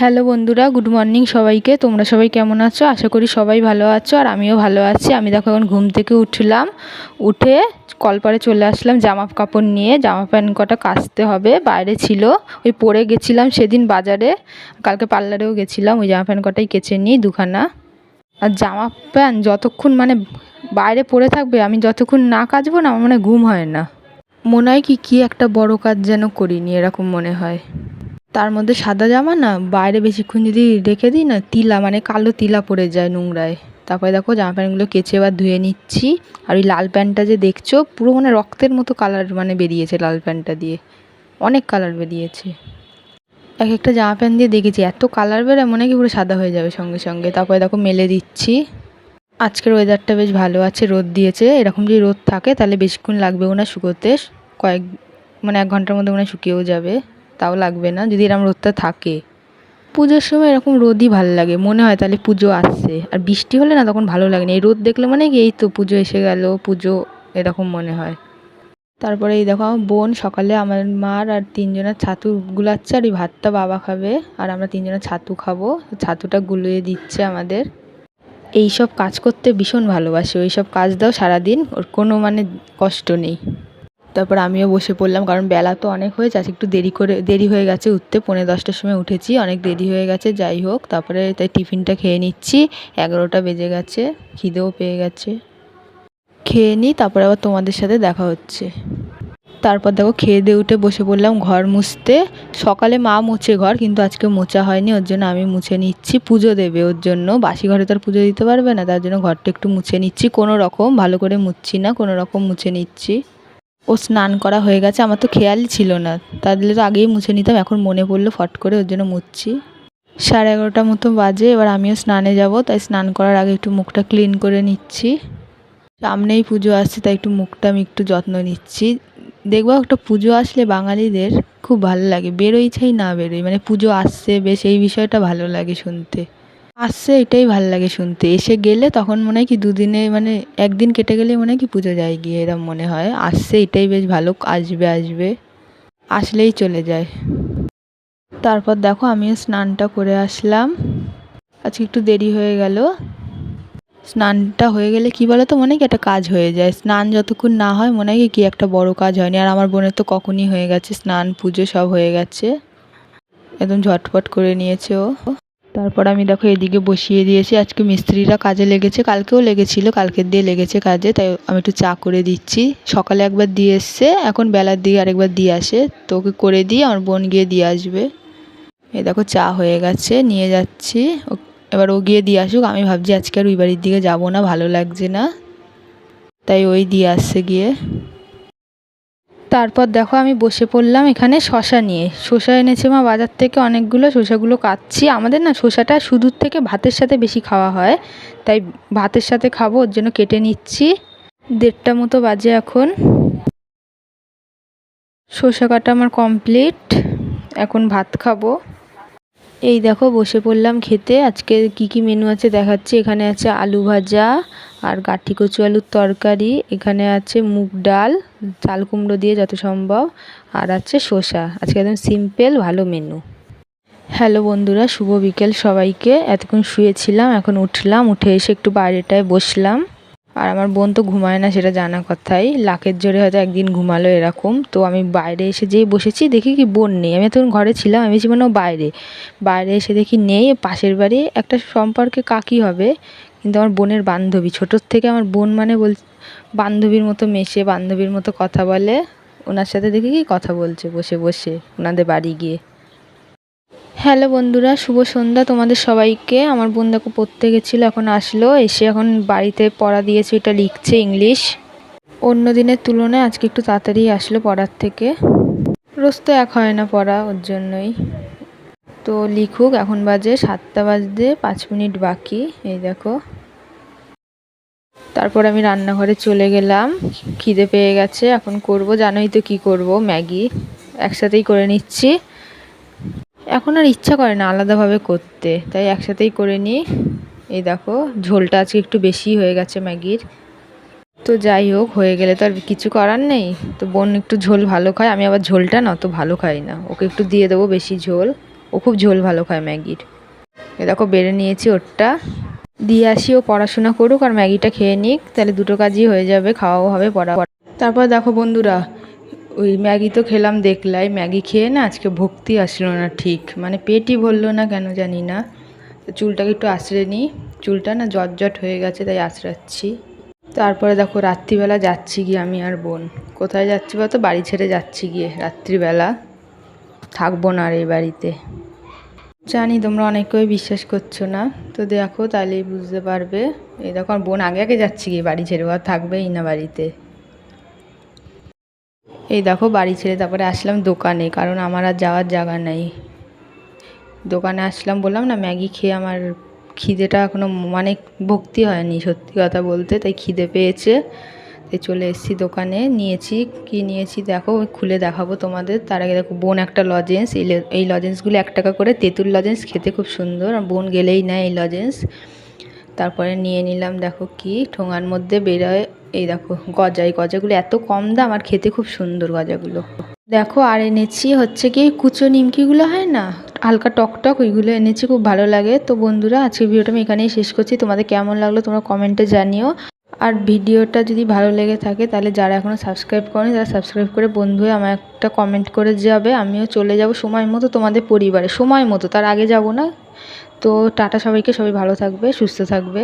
Hello বন্ধুরা, good morning সবাইকে। তোমরা সবাই কেমন আছো? আশা করি সবাই ভালো আছো, আর আমিও ভালো আছি। আমি দেখো এখন ঘুম থেকে উঠলাম। উঠে কলপারে চলে আসলাম জামা কাপড় নিয়ে। জামা প্যান্ট কটা কাচতে হবে, বাইরে ছিল। ওই পরে গেছিলাম সেদিন বাজারে। কালকে পার্লারেও গেছিলাম, ওই জামা প্যান্ট কটাই কেচে নিই দুখানা। আর জামা প্যান্ট যতক্ষণ মানে বাইরে পড়ে থাকবে, আমি যতক্ষণ না কাচবো না, আমার মানে ঘুম হয় না। মনে হয় কি, কী একটা বড় কাজ যেন করিনি, এরকম মনে হয়। তার মধ্যে সাদা জামা না, বাইরে বেশিক্ষণ যদি রেখে দিই না, তিলা মানে কালো তিলা পড়ে যায় নোংরায়। তারপরে দেখো জামা প্যান্টগুলো কেচে এবার ধুয়ে নিচ্ছি। আর ওই লাল প্যান্টটা যে দেখছ, পুরো মানে রক্তের মতো কালার মানে বেরিয়েছে লাল প্যান্টটা দিয়ে। অনেক কালার বেরিয়েছে। এক একটা জামা প্যান্ট দিয়ে দেখেছি, এত কালার বেরোয়, মনে কি পুরো সাদা হয়ে যাবে সঙ্গে সঙ্গে। তারপরে দেখো মেলে দিচ্ছি। আজকের ওয়েদারটা বেশ ভালো আছে, রোদ দিয়েছে। এরকম যদি রোদ থাকে, তাহলে বেশিক্ষণ লাগবেও না শুকোতে। কয়েক মানে এক ঘণ্টার মধ্যে মনে শুকিয়েও যাবে। তাও লাগবে না, যদি এরকম রোদটা থাকে। পুজোর সময় এরকম রোদই ভালো লাগে, মনে হয় তাহলে পুজো আসছে। আর বৃষ্টি হলে না তখন ভালো লাগে না, এই রোদ দেখলে মানে কি এই তো পুজো এসে গেল, পুজো এরকম মনে হয়। তারপরে এই দেখো, আমার বোন সকালে আমার মার আর তিনজনের ছাতু গুলাচ্ছে আর এই ভাতটা বাবা খাবে, আর আমরা তিনজনের ছাতু খাব, ছাতুটা গুলিয়ে দিচ্ছে আমাদের। এই সব কাজ করতে ভীষণ ভালোবাসে ওই সব কাজ দাও সারাদিন, ওর কোনো মানে কষ্ট নেই। তারপর আমিও বসে পড়লাম, কারণ বেলা তো অনেক হয়েছে আজকে একটু দেরি করে, দেরি হয়ে গেছে উঠতে, পৌনে দশটার সময় উঠেছি, অনেক দেরি হয়ে গেছে, যাই হোক, তারপরে তাই টিফিনটা খেয়ে নিচ্ছি, এগারোটা বেজে গেছে, খিদেও পেয়ে গেছে। খেয়ে নিই, তারপরে আবার তোমাদের সাথে দেখা হচ্ছে। তারপর দেখো, খেয়ে দিয়ে উঠে বসে পড়লাম ঘর মুছতে, সকালে মা মুছে ঘর, কিন্তু আজকে মোছা হয়নি, ওর জন্য আমি মুছে নিচ্ছি, পুজো দেবে ওর জন্য, বাসি ঘরে তো আর পুজো দিতে পারবে না, তার জন্য ঘরটা একটু মুছে নিচ্ছি, কোনো রকম ভালো করে মুছছি না, কোনো রকম মুছে নিচ্ছি। ও স্নান করা হয়ে গেছে, আমার তো খেয়ালই ছিল না। তাহলে তো আগেই মুছে নিতাম, এখন মনে পড়ল ফট করে ওর জন্য মুছছি। সাড়ে এগারোটার মতো বাজে, এবার আমিও স্নানে যাব, তাই স্নান করার আগে একটু মুখটা ক্লিন করে নিচ্ছি। সামনেই পুজো আসছে, তাই একটু মুখটা আমি একটু যত্ন নিচ্ছি। দেখব একটা পুজো আসলে বাঙালিদের খুব ভালো লাগে বেরোই চাই না বেরোই মানে পুজো আসছে, বেশ এই বিষয়টা ভালো লাগে শুনতে। আসছে, এটাই ভালো লাগে শুনতে। এসে গেলে তখন মনে হয় কি দুদিনে মানে একদিন কেটে গেলে মনে হয় কি পুজো যায় গিয়ে, এরম মনে হয়। আসছে, এটাই বেশ ভালো, আসবে আসবে, আসলেই চলে যায়। তারপর দেখো আমিও স্নানটা করে আসলাম। আজকে একটু দেরি হয়ে গেল। স্নানটা হয়ে গেলে কি বলো তো মনে কি একটা কাজ হয়ে যায়। স্নান যতক্ষণ না হয় মনে হয় কি একটা বড় কাজ হয়নি। আর আমার বোনের তো কখনই হয়ে গেছে, স্নান, পুজো সব হয়ে গেছে। একদম ঝটপট করে নিয়েছে ও। তারপর আমি দেখো এদিকে বসিয়ে দিয়েছি। আজকে মিস্ত্রিরা কাজে লেগেছে। কালকেও লেগেছিলো, কালকের দিয়ে লেগেছে কাজে, তাই আমি একটু চা করে দিচ্ছি। সকালে একবার দিয়ে এসছে, এখন বেলার দিকে আরেকবার দিয়ে আসে। তো ওকে করে দিয়ে আমার বোন গিয়ে দিয়ে আসবে। এই দেখো চা হয়ে গেছে, নিয়ে যাচ্ছি। এবার ও গিয়ে দিয়ে আসুক, আমি ভাবছি আজকে আর ওই বাড়ির দিকে যাব না, ভালো লাগছে না। তাই ওই দিয়ে আসছে গিয়ে। তারপর দেখো আমি বসে পড়লাম এখানে শশা নিয়ে। শশা এনেছে মা বাজার থেকে অনেকগুলো শশাগুলো কাচ্ছি। আমাদের না শশাটা শুধুর থেকে ভাতের সাথে বেশি খাওয়া হয়। তাই ভাতের সাথে খাব, ওর জন্য কেটে নিচ্ছি। দেড়টা মতো বাজে এখন। শসা কাটা আমার কমপ্লিট এখন ভাত খাব। এই দেখো, বসে পড়লাম খেতে। আজকে কি কি মেনু আছে দেখাচ্ছি। এখানে আছে আলু ভাজা আর গাঠি কচু আলুর তরকারি। এখানে আছে মুগ ডাল, চাল কুমড়ো দিয়ে যত সম্ভব। আর আছে শসা। আজকে একদম সিম্পল ভালো মেনু হ্যালো বন্ধুরা, শুভ বিকেল সবাইকে। এতক্ষণ শুয়েছিলাম, এখন উঠলাম। উঠে এসে একটু বাইরেটায় বসলাম। আর আমার বোন তো ঘুমায় না, সেটা জানা কথাই। লাকের জোরে হয়তো একদিন ঘুমালো এরকম। তো আমি বাইরে এসে যেই বসেছি, দেখি কি বোন নেই। আমি তখন ঘরে ছিলাম, আমি ছিল না বাইরে। বাইরে এসে দেখি নেই, পাশের বাড়ি। একটা সম্পর্কে কাকি হবে, কিন্তু আমার বোনের বান্ধবী। ছোটোর থেকে আমার বোন মানে বল, বান্ধবীর মতো মেশে, বান্ধবীর মতো কথা বলে। ওনার সাথে দেখি কি কথা বলছে, বসে বসে। ওনাদের বাড়ি গিয়ে। হ্যালো বন্ধুরা, শুভ সন্ধ্যা তোমাদের সবাইকে। আমার বোন দেখো পড়তে গেছিল, এখন আসলো। এসে এখন বাড়িতে পড়া দিয়েছে, এটা লিখছে ইংলিশ। অন্য দিনের তুলনায় আজকে একটু তাড়াতাড়ি আসলো পড়ার থেকে। রোজ তো এক হয় না পড়া ওর জন্যই। তো লিখুক, এখন বাজে সাতটা বাজতে পাঁচ মিনিট বাকি, এই দেখো। তারপর আমি রান্নাঘরে চলে গেলাম, খিদে পেয়ে গেছে, এখন করব। জানোই তো কি করব, ম্যাগি একসাথেই করে নিচ্ছি। এখন আর ইচ্ছা করে না আলাদাভাবে করতে। তাই একসাথেই করে নিই। এই দেখো, ঝোলটা আজকে একটু বেশি হয়ে গেছে ম্যাগির। তো যাই হোক, হয়ে গেলে তো আর কিছু করার নেই। তো বোন একটু ঝোল ভালো খায়, আমি আবার ঝোলটা না অত ভালো খাই না। ওকে একটু দিয়ে দেবো বেশি ঝোল। ও খুব ঝোল ভালো খায় ম্যাগির। এ দেখো, বেড়ে নিয়েছি ওরটা দিয়ে আসি ও পড়াশোনা করুক আর ম্যাগিটা খেয়ে নিক। তাহলে দুটো কাজই হয়ে যাবে, খাওয়াও হবে পড়া তারপর দেখো বন্ধুরা ওই ম্যাগি তো খেলাম দেখলাই। ম্যাগি খেয়ে না আজকে ভক্তি আসলো না ঠিক। মানে পেটই ভরলো না কেন জানি না। চুলটাকে একটু আঁচড়ে নিই। চুলটা না জট হয়ে গেছে তাই আঁচড়াচ্ছি। তারপরে দেখো রাত্রিবেলা যাচ্ছি গিয়ে আমি আর বোন। কোথায় যাচ্ছি বলতো? বাড়ি ছেড়ে যাচ্ছি গিয়ে রাত্রিবেলা। থাকব না আর এই বাড়িতে। জানি তোমরা অনেকেই বিশ্বাস করছ না। তো দেখো তাহলেই বুঝতে পারবে। এই দেখো বোন আগে আগে যাচ্ছি গিয়ে বাড়ি ছেড়ে। আর থাকবেই না বাড়িতে। এই দেখো বাড়ি ছেড়ে তারপরে আসলাম দোকানে, কারণ আমার আর যাওয়ার জায়গা নেই। দোকানে আসলাম, বললাম না ম্যাগি খেয়ে আমার খিদেটা এখনও মানে ভক্তি হয়নি সত্যি কথা বলতে, তাই খিদে পেয়েছে। তাই চলে এসেছি দোকানে, নিয়েছি, কি নিয়েছি দেখো, খুলে দেখাবো তোমাদের। তার আগে দেখো বোন একটা লজেন্স, এই এই লজেন্সগুলো এক টাকা করে, তেঁতুল লজেন্স খেতে খুব সুন্দর, আর বোন গেলেই নেয় এই লজেন্স। তারপরে নিয়ে নিলাম দেখো কি, ঠোঙার মধ্যে বেরোয় এই দেখো গজা, এই গজাগুলো এত কম দাম আর খেতে খুব সুন্দর গজাগুলো। দেখো, আর এনেছি হচ্ছে কি কুচো নিমকিগুলো হয় না? হালকা টকটক ওইগুলো এনেছি, খুব ভালো লাগে। তো বন্ধুরা আজকে ভিডিওটা আমি এখানেই শেষ করছি। তোমাদের কেমন লাগল তোমরা কমেন্টে জানিও। আর ভিডিওটা যদি ভালো লেগে থাকে, তাহলে যারা এখনও সাবস্ক্রাইব করেনি, তারা সাবস্ক্রাইব করে বন্ধু হয়ে আমার একটা কমেন্ট করে যাবে। আমিও চলে যাব সময় মতো তোমাদের পরিবারে। সময় মতো, তার আগে যাব না। তো টাটা সবাইকে, সবাই ভালো থাকবে, সুস্থ থাকবে।